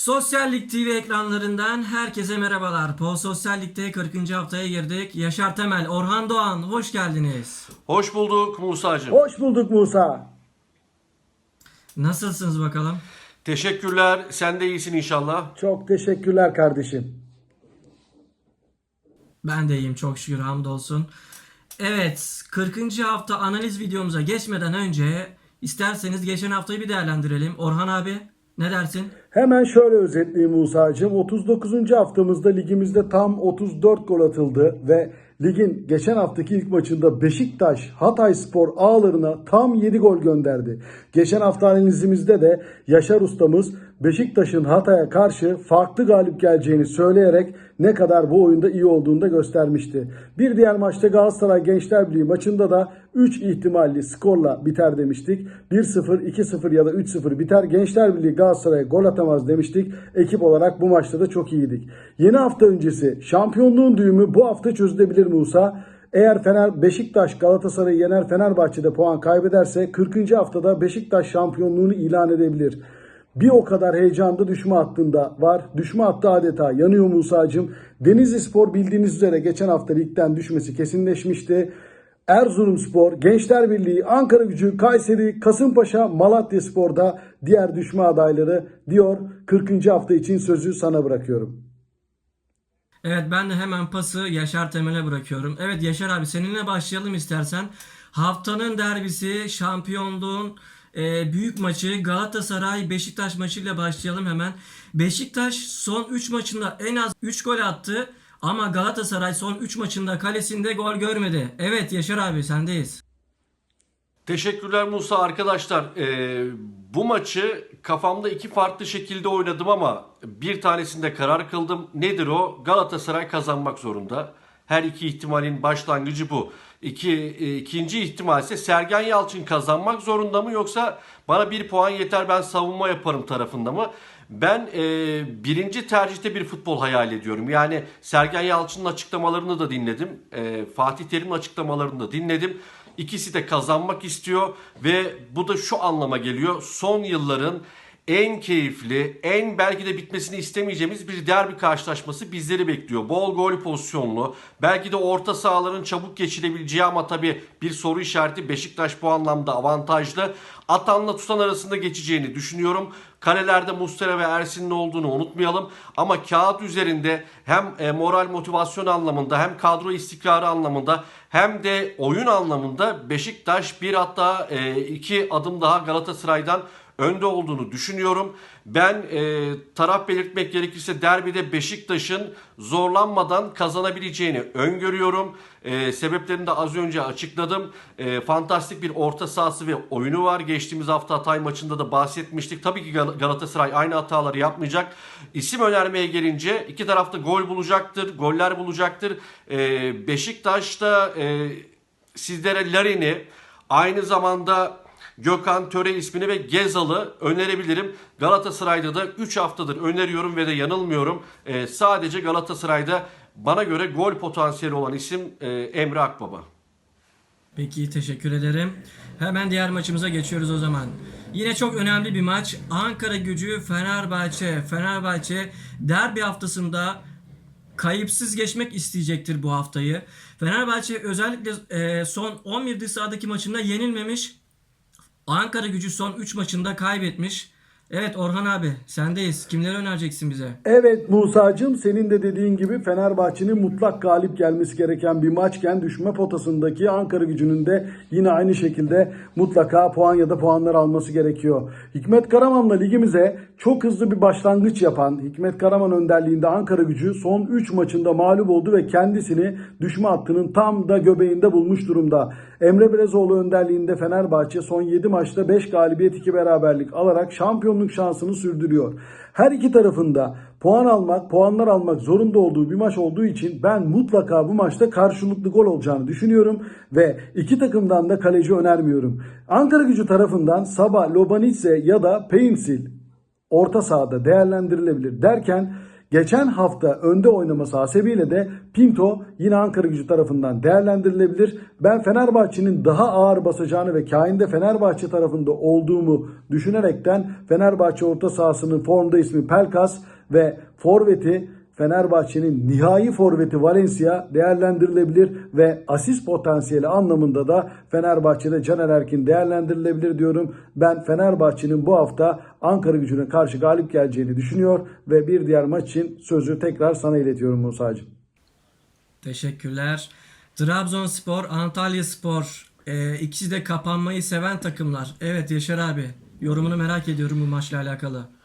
Sosyal Lig TV ekranlarından herkese merhabalar. Po Sosyal Lig'de 40. haftaya girdik. Yaşar Temel, Orhan Doğan hoş geldiniz. Hoş bulduk Musa'cığım. Hoş bulduk Musa. Nasılsınız bakalım? Teşekkürler. Sen de iyisin inşallah. Çok teşekkürler kardeşim. Ben de iyiyim çok şükür hamdolsun. Evet 40. hafta analiz videomuza geçmeden önce isterseniz geçen haftayı bir değerlendirelim. Orhan abi ne dersin? Hemen şöyle özetleyeyim Musa'cığım. 39. haftamızda ligimizde tam 34 gol atıldı ve ligin geçen haftaki ilk maçında Beşiktaş Hatay Spor ağlarına tam 7 gol gönderdi. Geçen hafta analizimizde de Yaşar ustamız Beşiktaş'ın Hatay'a karşı farklı galip geleceğini söyleyerek ne kadar bu oyunda iyi olduğunu da göstermişti. Bir diğer maçta Galatasaray Gençler Birliği maçında da 3 ihtimalli skorla biter demiştik. 1-0, 2-0 ya da 3-0 biter. Gençler Birliği Galatasaray'a gol atamaz demiştik. Ekip olarak bu maçta da çok iyiydik. Yeni hafta öncesi şampiyonluğun düğümü bu hafta çözülebilir Musa. Eğer Fener Beşiktaş Galatasaray'ı yener Fenerbahçe'de puan kaybederse 40. haftada Beşiktaş şampiyonluğunu ilan edebilir. Bir o kadar heyecanda düşme hattında var. Düşme hattı adeta yanıyor Musa'cığım. Denizli Spor bildiğiniz üzere geçen hafta ligden düşmesi kesinleşmişti. Erzurumspor, Gençler Birliği, Ankara Gücü, Kayseri, Kasımpaşa, Malatya Spor'da diğer düşme adayları diyor. 40. hafta için sözü sana bırakıyorum. Evet ben de hemen pası Yaşar Temel'e bırakıyorum. Evet Yaşar abi seninle başlayalım istersen. Haftanın derbisi şampiyonluğun e, büyük maçı Galatasaray Beşiktaş maçıyla başlayalım hemen. Beşiktaş son 3 maçında en az 3 gol attı. Ama Galatasaray son 3 maçında kalesinde gol görmedi. Evet Yaşar abi sendeyiz. Teşekkürler Musa arkadaşlar. Ee, bu maçı kafamda iki farklı şekilde oynadım ama bir tanesinde karar kıldım. Nedir o? Galatasaray kazanmak zorunda. Her iki ihtimalin başlangıcı bu. İki, e, ikinci ihtimal ise Sergen Yalçın kazanmak zorunda mı yoksa bana bir puan yeter ben savunma yaparım tarafında mı? Ben e, birinci tercihte bir futbol hayal ediyorum. Yani Sergen Yalçın'ın açıklamalarını da dinledim. E, Fatih Terim'in açıklamalarını da dinledim. İkisi de kazanmak istiyor ve bu da şu anlama geliyor. Son yılların en keyifli, en belki de bitmesini istemeyeceğimiz bir derbi karşılaşması bizleri bekliyor. Bol gol pozisyonlu, belki de orta sahaların çabuk geçilebileceği ama tabii bir soru işareti Beşiktaş bu anlamda avantajlı. Atanla tutan arasında geçeceğini düşünüyorum. Kalelerde Mustera ve Ersin'in olduğunu unutmayalım. Ama kağıt üzerinde hem e, moral motivasyon anlamında hem kadro istikrarı anlamında hem de oyun anlamında Beşiktaş bir hatta e, iki adım daha Galatasaray'dan önde olduğunu düşünüyorum. Ben e, taraf belirtmek gerekirse derbide Beşiktaş'ın zorlanmadan kazanabileceğini öngörüyorum. E, sebeplerini de az önce açıkladım. E, fantastik bir orta sahası ve oyunu var. Geçtiğimiz hafta Hatay maçında da bahsetmiştik. Tabii ki Gal- Galatasaray aynı hataları yapmayacak. İsim önermeye gelince iki tarafta gol bulacaktır, goller bulacaktır. E, Beşiktaş'ta e, sizlere Larin'i aynı zamanda Gökhan Töre ismini ve Gezal'ı önerebilirim. Galatasaray'da da 3 haftadır öneriyorum ve de yanılmıyorum. Ee, sadece Galatasaray'da bana göre gol potansiyeli olan isim e, Emre Akbaba. Peki teşekkür ederim. Hemen diğer maçımıza geçiyoruz o zaman. Yine çok önemli bir maç. Ankara gücü Fenerbahçe. Fenerbahçe derbi haftasında kayıpsız geçmek isteyecektir bu haftayı. Fenerbahçe özellikle e, son 11 sahadaki maçında yenilmemiş. Ankara gücü son 3 maçında kaybetmiş. Evet Orhan abi sendeyiz. Kimleri önereceksin bize? Evet Musa'cığım senin de dediğin gibi Fenerbahçe'nin mutlak galip gelmesi gereken bir maçken düşme potasındaki Ankara gücünün de yine aynı şekilde mutlaka puan ya da puanlar alması gerekiyor. Hikmet Karaman'la ligimize çok hızlı bir başlangıç yapan Hikmet Karaman önderliğinde Ankara gücü son 3 maçında mağlup oldu ve kendisini düşme hattının tam da göbeğinde bulmuş durumda. Emre Belezoğlu önderliğinde Fenerbahçe son 7 maçta 5 galibiyet 2 beraberlik alarak şampiyonluk şansını sürdürüyor. Her iki tarafında puan almak, puanlar almak zorunda olduğu bir maç olduğu için ben mutlaka bu maçta karşılıklı gol olacağını düşünüyorum ve iki takımdan da kaleci önermiyorum. Ankara gücü tarafından Sabah, Lobanitse ya da Peimsil orta sahada değerlendirilebilir derken geçen hafta önde oynaması hasebiyle de Pinto yine Ankara gücü tarafından değerlendirilebilir. Ben Fenerbahçe'nin daha ağır basacağını ve kainde Fenerbahçe tarafında olduğumu düşünerekten Fenerbahçe orta sahasının formda ismi Pelkas ve forveti Fenerbahçe'nin nihai forveti Valencia değerlendirilebilir ve asist potansiyeli anlamında da Fenerbahçe'de Caner Erkin değerlendirilebilir diyorum. Ben Fenerbahçe'nin bu hafta Ankara gücüne karşı galip geleceğini düşünüyor ve bir diğer maç için sözü tekrar sana iletiyorum Musa'cığım. Teşekkürler. Trabzonspor, Antalyaspor e, ikisi de kapanmayı seven takımlar. Evet Yaşar abi yorumunu merak ediyorum bu maçla alakalı.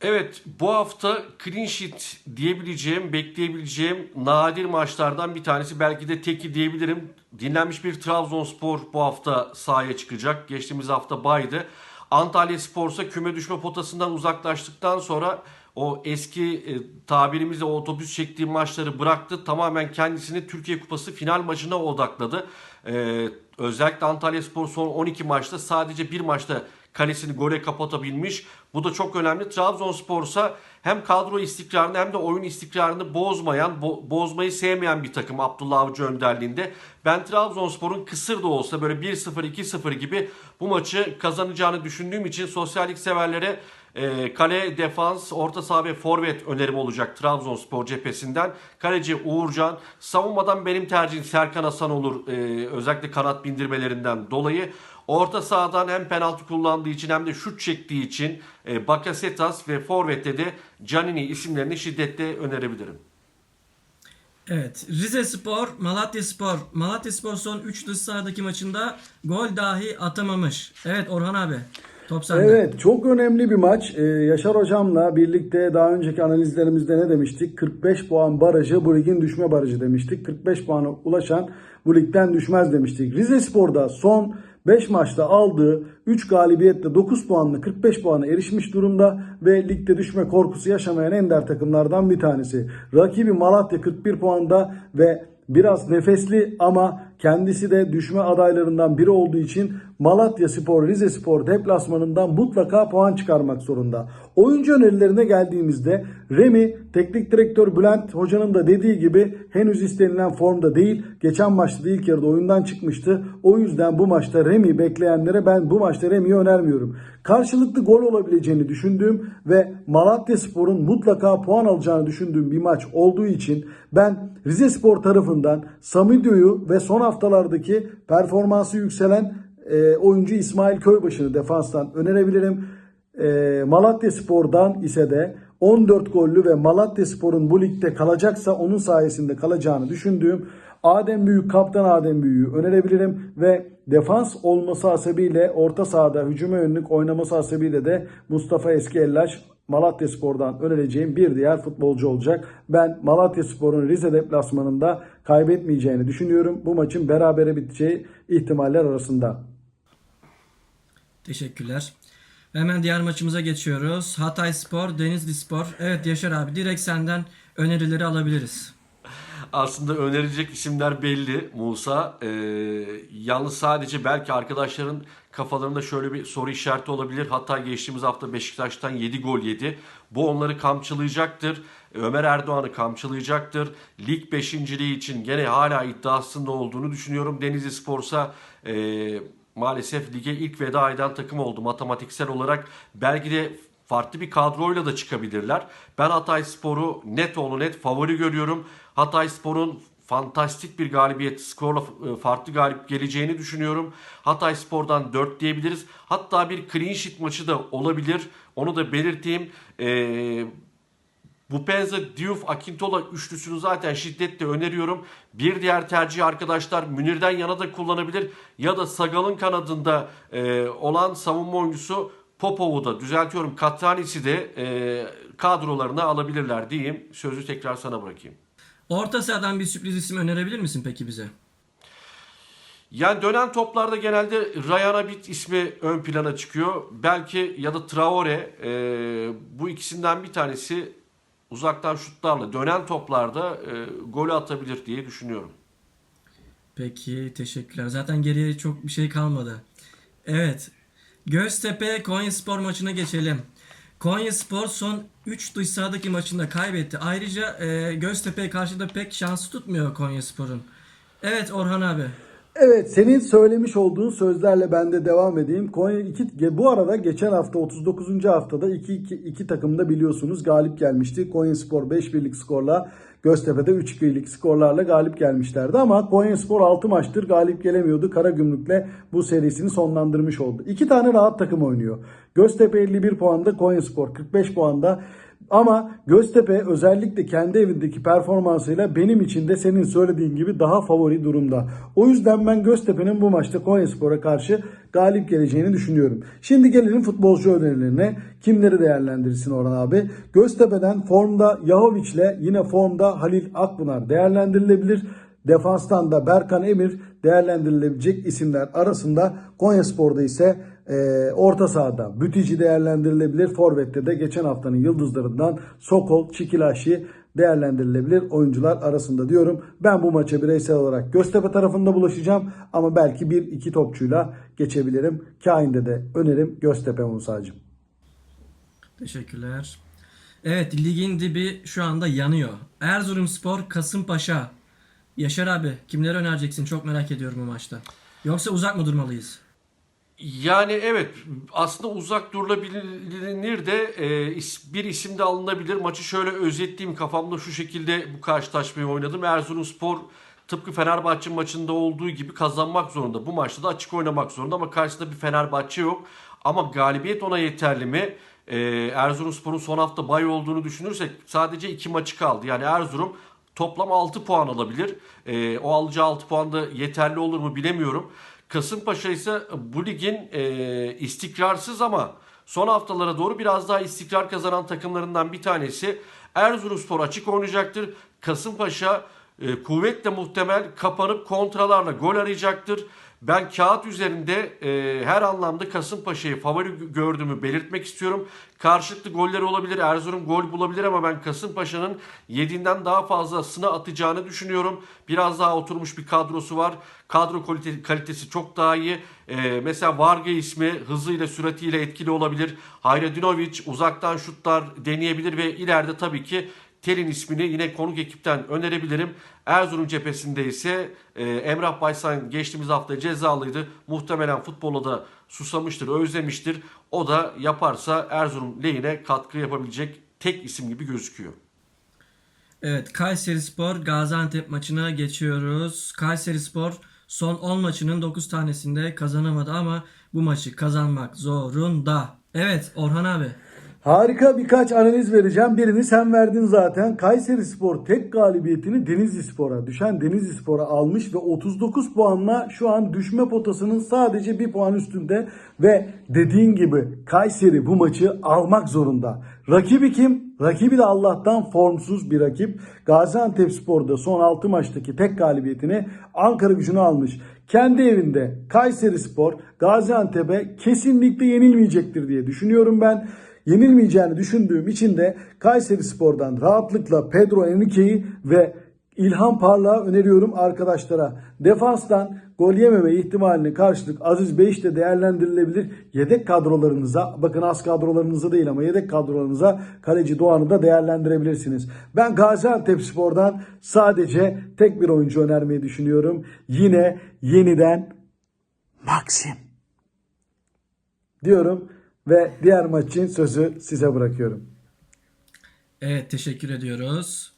Evet bu hafta clean sheet diyebileceğim, bekleyebileceğim nadir maçlardan bir tanesi. Belki de teki diyebilirim. Dinlenmiş bir Trabzonspor bu hafta sahaya çıkacak. Geçtiğimiz hafta baydı. Antalya Spor ise küme düşme potasından uzaklaştıktan sonra o eski e, tabirimizle o otobüs çektiği maçları bıraktı. Tamamen kendisini Türkiye Kupası final maçına odakladı. Ee, özellikle Antalya Spor son 12 maçta sadece bir maçta kalesini gole kapatabilmiş. Bu da çok önemli. Trabzonspor ise hem kadro istikrarını hem de oyun istikrarını bozmayan, bo- bozmayı sevmeyen bir takım Abdullah Avcı önderliğinde. Ben Trabzonspor'un kısır da olsa böyle 1-0 2-0 gibi bu maçı kazanacağını düşündüğüm için sosyallik severlere e, kale, defans, orta saha ve forvet önerim olacak Trabzonspor cephesinden. Kaleci Uğurcan. Savunmadan benim tercihim Serkan Hasan olur. e, özellikle kanat bindirmelerinden dolayı. Orta sahadan hem penaltı kullandığı için hem de şut çektiği için e, Bakasetas ve Forvet'te de Canini isimlerini şiddetle önerebilirim. Evet Rize Spor, Malatya Spor. Malatya Spor son 3 dış sahadaki maçında gol dahi atamamış. Evet Orhan abi top sende. Evet çok önemli bir maç. Ee, Yaşar hocamla birlikte daha önceki analizlerimizde ne demiştik? 45 puan barajı bu ligin düşme barajı demiştik. 45 puana ulaşan bu ligden düşmez demiştik. Rize Spor'da son 5 maçta aldığı 3 galibiyetle 9 puanla 45 puana erişmiş durumda ve ligde düşme korkusu yaşamayan ender takımlardan bir tanesi. Rakibi Malatya 41 puanda ve biraz nefesli ama kendisi de düşme adaylarından biri olduğu için Malatya Spor, Rize Spor deplasmanından mutlaka puan çıkarmak zorunda. Oyuncu önerilerine geldiğimizde Remi, teknik direktör Bülent Hoca'nın da dediği gibi henüz istenilen formda değil. Geçen maçta da ilk yarıda oyundan çıkmıştı. O yüzden bu maçta Remi bekleyenlere ben bu maçta Remi'yi önermiyorum. Karşılıklı gol olabileceğini düşündüğüm ve Malatya Spor'un mutlaka puan alacağını düşündüğüm bir maç olduğu için ben Rize Spor tarafından Samidio'yu ve son haftalardaki performansı yükselen e, oyuncu İsmail Köybaşı'nı defanstan önerebilirim. E, Malatya Spor'dan ise de 14 gollü ve Malatya Spor'un bu ligde kalacaksa onun sayesinde kalacağını düşündüğüm Adem Büyük, Kaptan Adem Büyük'ü önerebilirim ve defans olması hasebiyle orta sahada hücuma yönelik oynaması hasebiyle de Mustafa Eskiellaş Malatya Spor'dan önereceğim bir diğer futbolcu olacak. Ben Malatya Spor'un Rize deplasmanında kaybetmeyeceğini düşünüyorum. Bu maçın berabere biteceği ihtimaller arasında. Teşekkürler. Hemen diğer maçımıza geçiyoruz. Hatay Spor, Denizli Spor. Evet Yaşar abi direkt senden önerileri alabiliriz. Aslında önerilecek isimler belli Musa. Ee, yalnız sadece belki arkadaşların kafalarında şöyle bir soru işareti olabilir. Hatta geçtiğimiz hafta Beşiktaş'tan 7 gol yedi. Bu onları kamçılayacaktır. Ömer Erdoğan'ı kamçılayacaktır. Lig 5.liği için gene hala iddiasında olduğunu düşünüyorum. Denizli Spor'sa e, maalesef lige ilk veda eden takım oldu matematiksel olarak. Belki de farklı bir kadroyla da çıkabilirler. Ben Hatay Spor'u net oğlu net favori görüyorum. Hatay Spor'un fantastik bir galibiyet skorla e, farklı galip geleceğini düşünüyorum. Hatay Spor'dan 4 diyebiliriz. Hatta bir clean sheet maçı da olabilir. Onu da belirteyim. Ee, Bupenza, Diouf, Akintola üçlüsünü zaten şiddetle öneriyorum. Bir diğer tercih arkadaşlar Münir'den yana da kullanabilir. Ya da Sagal'ın kanadında e, olan savunma oyuncusu Popov'u da düzeltiyorum. Katranis'i de e, kadrolarına alabilirler diyeyim. Sözü tekrar sana bırakayım. Orta sahadan bir sürpriz isim önerebilir misin peki bize? Yani dönen toplarda genelde Ryan Abit ismi ön plana çıkıyor. Belki ya da Traore e, bu ikisinden bir tanesi uzaktan şutlarla dönen toplarda e, golü atabilir diye düşünüyorum. Peki teşekkürler. Zaten geriye çok bir şey kalmadı. Evet. Göztepe Konyaspor maçına geçelim. Konya Spor son 3 dış sahadaki maçında kaybetti. Ayrıca e, Göztepe'ye karşı da pek şansı tutmuyor Konya Spor'un. Evet Orhan abi. Evet senin söylemiş olduğun sözlerle ben de devam edeyim. Konya iki, bu arada geçen hafta 39. haftada iki, iki, iki takım da biliyorsunuz galip gelmişti. Konya Spor 5 birlik skorla Göztepe'de 3 birlik skorlarla galip gelmişlerdi. Ama Konya Spor 6 maçtır galip gelemiyordu. Karagümrük'le bu serisini sonlandırmış oldu. İki tane rahat takım oynuyor. Göztepe 51 puanda Konya Spor 45 puanda. Ama Göztepe özellikle kendi evindeki performansıyla benim için de senin söylediğin gibi daha favori durumda. O yüzden ben Göztepe'nin bu maçta Konyaspor'a karşı galip geleceğini düşünüyorum. Şimdi gelelim futbolcu önerilerine. Kimleri değerlendirirsin Orhan abi? Göztepe'den formda Yahovic'le yine formda Halil Akpınar değerlendirilebilir. Defanstan da Berkan Emir değerlendirilebilecek isimler arasında Konyaspor'da ise e, orta sahada Bütici değerlendirilebilir. Forvet'te de geçen haftanın yıldızlarından Sokol, Çikilaşi değerlendirilebilir oyuncular arasında diyorum. Ben bu maça bireysel olarak Göztepe tarafında bulaşacağım ama belki bir iki topçuyla geçebilirim. Kain'de de önerim Göztepe Musa'cığım. Teşekkürler. Evet ligin dibi şu anda yanıyor. Erzurumspor, Kasımpaşa. Yaşar abi kimleri önereceksin? Çok merak ediyorum bu maçta. Yoksa uzak mı durmalıyız? Yani evet aslında uzak durulabilir de e, bir isim de alınabilir. Maçı şöyle özetleyeyim kafamda şu şekilde bu karşılaşmayı oynadım. Erzurumspor tıpkı Fenerbahçe maçında olduğu gibi kazanmak zorunda. Bu maçta da açık oynamak zorunda ama karşısında bir Fenerbahçe yok. Ama galibiyet ona yeterli mi? E, Erzurumspor'un son hafta bay olduğunu düşünürsek sadece iki maçı kaldı. Yani Erzurum toplam 6 puan alabilir. E, o alacağı 6 puan da yeterli olur mu bilemiyorum. Kasımpaşa ise bu ligin e, istikrarsız ama son haftalara doğru biraz daha istikrar kazanan takımlarından bir tanesi. Erzurumspor açık oynayacaktır. Kasımpaşa e, kuvvetle muhtemel kapanıp kontralarla gol arayacaktır. Ben kağıt üzerinde e, her anlamda Kasımpaşa'yı favori gö- gördüğümü belirtmek istiyorum. Karşılıklı goller olabilir. Erzurum gol bulabilir ama ben Kasımpaşa'nın 7'inden daha fazlasını atacağını düşünüyorum. Biraz daha oturmuş bir kadrosu var. Kadro kalite- kalitesi çok daha iyi. E, mesela Varga ismi hızıyla süratiyle etkili olabilir. Hayredinovic uzaktan şutlar deneyebilir ve ileride tabii ki Telin ismini yine konuk ekipten önerebilirim. Erzurum cephesinde ise e, Emrah Baysan geçtiğimiz hafta cezalıydı. Muhtemelen futbola da susamıştır, özlemiştir. O da yaparsa Erzurum lehine katkı yapabilecek tek isim gibi gözüküyor. Evet Kayserispor Gaziantep maçına geçiyoruz. Kayserispor son 10 maçının 9 tanesinde kazanamadı ama bu maçı kazanmak zorunda. Evet Orhan abi. Harika birkaç analiz vereceğim. Birini sen verdin zaten. Kayseri Spor tek galibiyetini Denizli Spor'a, düşen Denizli Spor'a almış ve 39 puanla şu an düşme potasının sadece bir puan üstünde ve dediğin gibi Kayseri bu maçı almak zorunda. Rakibi kim? Rakibi de Allah'tan formsuz bir rakip. Gaziantep Spor'da son 6 maçtaki tek galibiyetini Ankara gücünü almış. Kendi evinde Kayseri Spor Gaziantep'e kesinlikle yenilmeyecektir diye düşünüyorum ben yenilmeyeceğini düşündüğüm için de Kayseri Spor'dan rahatlıkla Pedro Enrique'yi ve İlhan Parlak'ı öneriyorum arkadaşlara. Defanstan gol yememe ihtimalini karşılık Aziz Beyiş de değerlendirilebilir. Yedek kadrolarınıza bakın az kadrolarınıza değil ama yedek kadrolarınıza kaleci Doğan'ı da değerlendirebilirsiniz. Ben Gaziantep Spor'dan sadece tek bir oyuncu önermeyi düşünüyorum. Yine yeniden Maxim diyorum ve diğer maç için sözü size bırakıyorum. Evet teşekkür ediyoruz.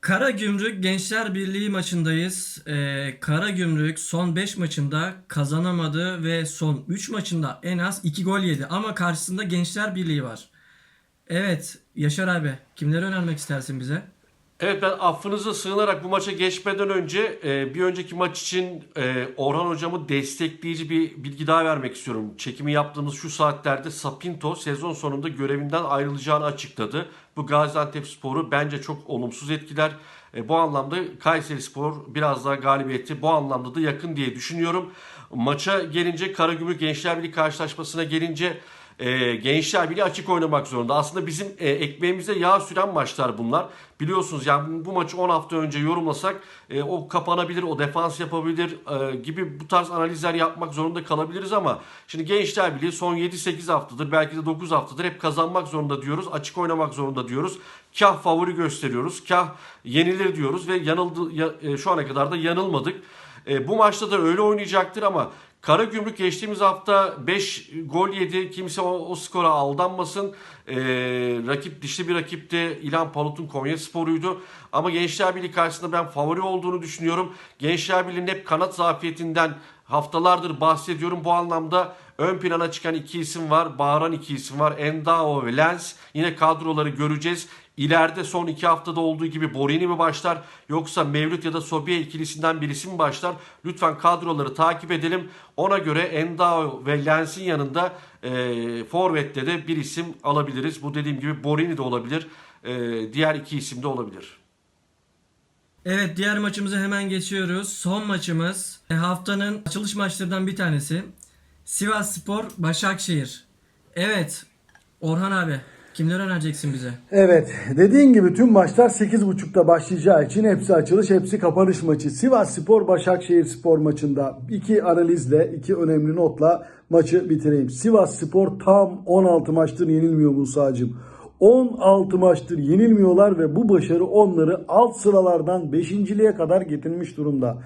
Kara Gümrük Gençler Birliği maçındayız. Ee, Kara Gümrük son 5 maçında kazanamadı ve son 3 maçında en az 2 gol yedi. Ama karşısında Gençler Birliği var. Evet Yaşar abi kimleri önermek istersin bize? Evet ben affınıza sığınarak bu maça geçmeden önce e, bir önceki maç için e, Orhan hocamı destekleyici bir bilgi daha vermek istiyorum. Çekimi yaptığımız şu saatlerde Sapinto sezon sonunda görevinden ayrılacağını açıkladı. Bu Gaziantep Spor'u bence çok olumsuz etkiler. E, bu anlamda Kayseri Spor biraz daha galibiyeti bu anlamda da yakın diye düşünüyorum. Maça gelince Karagümrük Gençler Birliği karşılaşmasına gelince e, Gençler Birliği açık oynamak zorunda. Aslında bizim e, ekmeğimize yağ süren maçlar bunlar. Biliyorsunuz yani bu maçı 10 hafta önce yorumlasak e, o kapanabilir, o defans yapabilir e, gibi bu tarz analizler yapmak zorunda kalabiliriz ama şimdi Gençler Birliği son 7-8 haftadır belki de 9 haftadır hep kazanmak zorunda diyoruz. Açık oynamak zorunda diyoruz. Kah favori gösteriyoruz, kah yenilir diyoruz ve yanıldı ya- e, şu ana kadar da yanılmadık. E, bu maçta da öyle oynayacaktır ama Karagümrük geçtiğimiz hafta 5 gol yedi. Kimse o, o skora aldanmasın. E, rakip dişli bir rakipti. İlhan Palut'un Konya Sporu'ydu. Ama Gençler Birliği karşısında ben favori olduğunu düşünüyorum. Gençler Birliği'nin hep kanat zafiyetinden haftalardır bahsediyorum. Bu anlamda ön plana çıkan iki isim var. Bağıran iki isim var. Endao ve Lens. Yine kadroları göreceğiz. İleride son iki haftada olduğu gibi Borini mi başlar yoksa Mevlüt ya da Sobiye ikilisinden birisi mi başlar? Lütfen kadroları takip edelim. Ona göre Endao ve Lens'in yanında e, Forvet'te de bir isim alabiliriz. Bu dediğim gibi Borini de olabilir. E, diğer iki isim de olabilir. Evet diğer maçımıza hemen geçiyoruz. Son maçımız e, haftanın açılış maçlarından bir tanesi. Sivas Spor Başakşehir. Evet Orhan abi kimler önereceksin bize? Evet dediğin gibi tüm maçlar 8.30'da başlayacağı için hepsi açılış hepsi kapanış maçı. Sivas Spor Başakşehir Spor maçında iki analizle iki önemli notla maçı bitireyim. Sivas Spor tam 16 maçtır yenilmiyor Musa'cığım. 16 maçtır yenilmiyorlar ve bu başarı onları alt sıralardan 5.liğe kadar getirmiş durumda.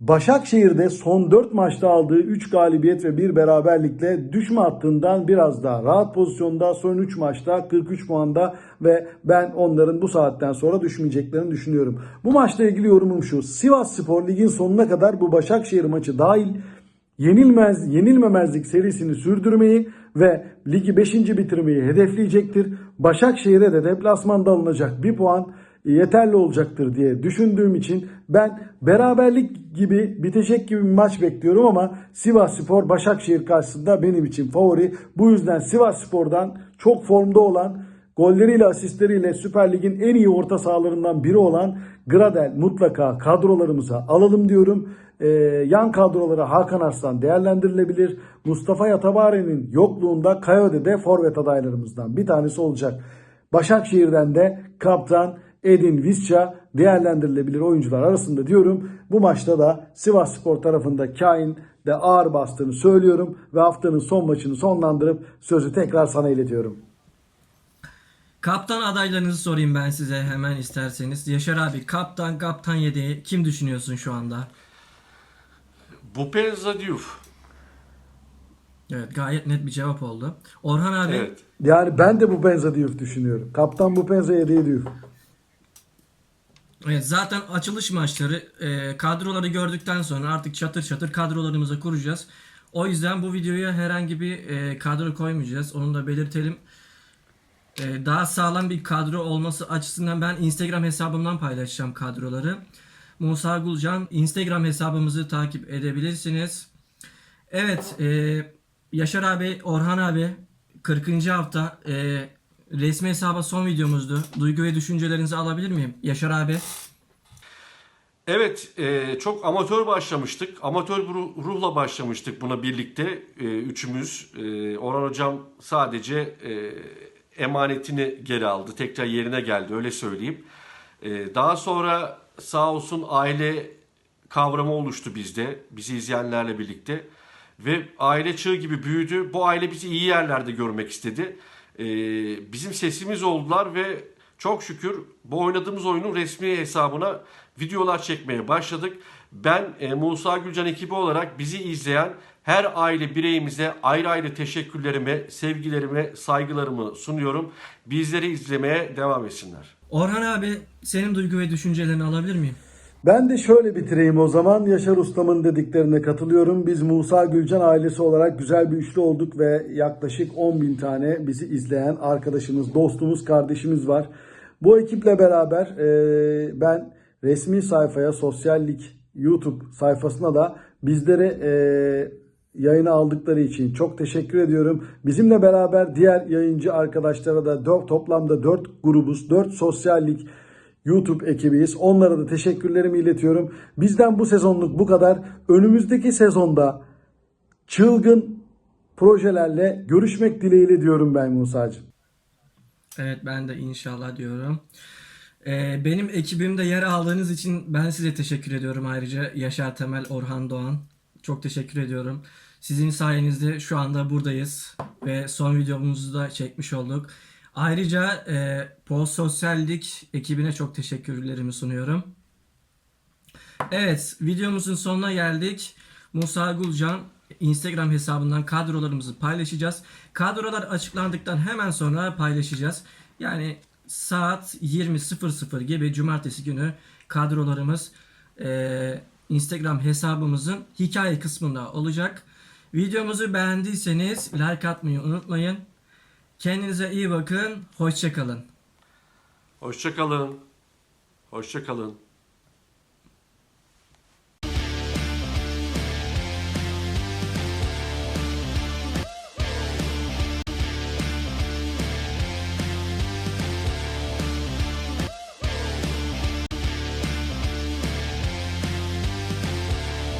Başakşehir'de son 4 maçta aldığı 3 galibiyet ve 1 beraberlikle düşme hattından biraz daha rahat pozisyonda. Son 3 maçta 43 puanda ve ben onların bu saatten sonra düşmeyeceklerini düşünüyorum. Bu maçla ilgili yorumum şu. Sivas Spor Lig'in sonuna kadar bu Başakşehir maçı dahil yenilmez yenilmemezlik serisini sürdürmeyi ve ligi 5. bitirmeyi hedefleyecektir. Başakşehir'e de deplasmanda alınacak bir puan yeterli olacaktır diye düşündüğüm için ben beraberlik gibi bitecek gibi bir maç bekliyorum ama Sivas Spor Başakşehir karşısında benim için favori. Bu yüzden Sivas Spor'dan çok formda olan golleriyle asistleriyle Süper Lig'in en iyi orta sahalarından biri olan Gradel mutlaka kadrolarımıza alalım diyorum. Ee, yan kadrolara Hakan Arslan değerlendirilebilir. Mustafa Yatabare'nin yokluğunda Kayode de forvet adaylarımızdan bir tanesi olacak. Başakşehir'den de kaptan Edin Visca değerlendirilebilir oyuncular arasında diyorum. Bu maçta da Sivas Spor tarafında Kain de ağır bastığını söylüyorum ve haftanın son maçını sonlandırıp sözü tekrar sana iletiyorum. Kaptan adaylarınızı sorayım ben size hemen isterseniz. Yaşar abi kaptan kaptan yedeği kim düşünüyorsun şu anda? Bupenza Diouf. Evet gayet net bir cevap oldu. Orhan abi Evet. Yani ben de bu Benza Diouf düşünüyorum. Kaptan bu Benza yedeği Diouf. Evet, zaten açılış maçları e, kadroları gördükten sonra artık çatır çatır kadrolarımızı kuracağız. O yüzden bu videoya herhangi bir e, kadro koymayacağız. Onu da belirtelim. E, daha sağlam bir kadro olması açısından ben Instagram hesabımdan paylaşacağım kadroları. Musa Gulcan Instagram hesabımızı takip edebilirsiniz. Evet, e, Yaşar abi, Orhan abi 40. hafta e, resmi hesaba son videomuzdu. Duygu ve düşüncelerinizi alabilir miyim? Yaşar abi. Evet, e, çok amatör başlamıştık. Amatör ruhla başlamıştık buna birlikte e, üçümüz. E, Orhan Hocam sadece e, emanetini geri aldı. Tekrar yerine geldi öyle söyleyeyim. E, daha sonra sağ olsun aile kavramı oluştu bizde. Bizi izleyenlerle birlikte. Ve aile çığ gibi büyüdü. Bu aile bizi iyi yerlerde görmek istedi. E, bizim sesimiz oldular ve çok şükür bu oynadığımız oyunun resmi hesabına videolar çekmeye başladık. Ben e, Musa Gülcan ekibi olarak bizi izleyen her aile bireyimize ayrı ayrı teşekkürlerimi, sevgilerimi, saygılarımı sunuyorum. Bizleri izlemeye devam etsinler. Orhan abi senin duygu ve düşüncelerini alabilir miyim? Ben de şöyle bitireyim o zaman. Yaşar Ustam'ın dediklerine katılıyorum. Biz Musa Gülcan ailesi olarak güzel bir üçlü olduk ve yaklaşık 10 bin tane bizi izleyen arkadaşımız, dostumuz, kardeşimiz var. Bu ekiple beraber e, ben resmi sayfaya, sosyallik YouTube sayfasına da bizlere e, yayına aldıkları için çok teşekkür ediyorum. Bizimle beraber diğer yayıncı arkadaşlara da dört, toplamda 4 grubuz, 4 sosyallik YouTube ekibiyiz. Onlara da teşekkürlerimi iletiyorum. Bizden bu sezonluk bu kadar. Önümüzdeki sezonda çılgın projelerle görüşmek dileğiyle diyorum ben Musa'cığım. Evet ben de inşallah diyorum. Ee, benim ekibimde yer aldığınız için ben size teşekkür ediyorum ayrıca Yaşar Temel, Orhan Doğan. Çok teşekkür ediyorum. Sizin sayenizde şu anda buradayız ve son videomuzu da çekmiş olduk. Ayrıca e, Post Sosyallik ekibine çok teşekkürlerimi sunuyorum. Evet, videomuzun sonuna geldik. Musa Gulcan Instagram hesabından kadrolarımızı paylaşacağız. Kadrolar açıklandıktan hemen sonra paylaşacağız. Yani saat 20.00 gibi cumartesi günü kadrolarımız eee, Instagram hesabımızın hikaye kısmında olacak. Videomuzu beğendiyseniz like atmayı unutmayın. Kendinize iyi bakın. Hoşçakalın. Hoşçakalın. Hoşçakalın.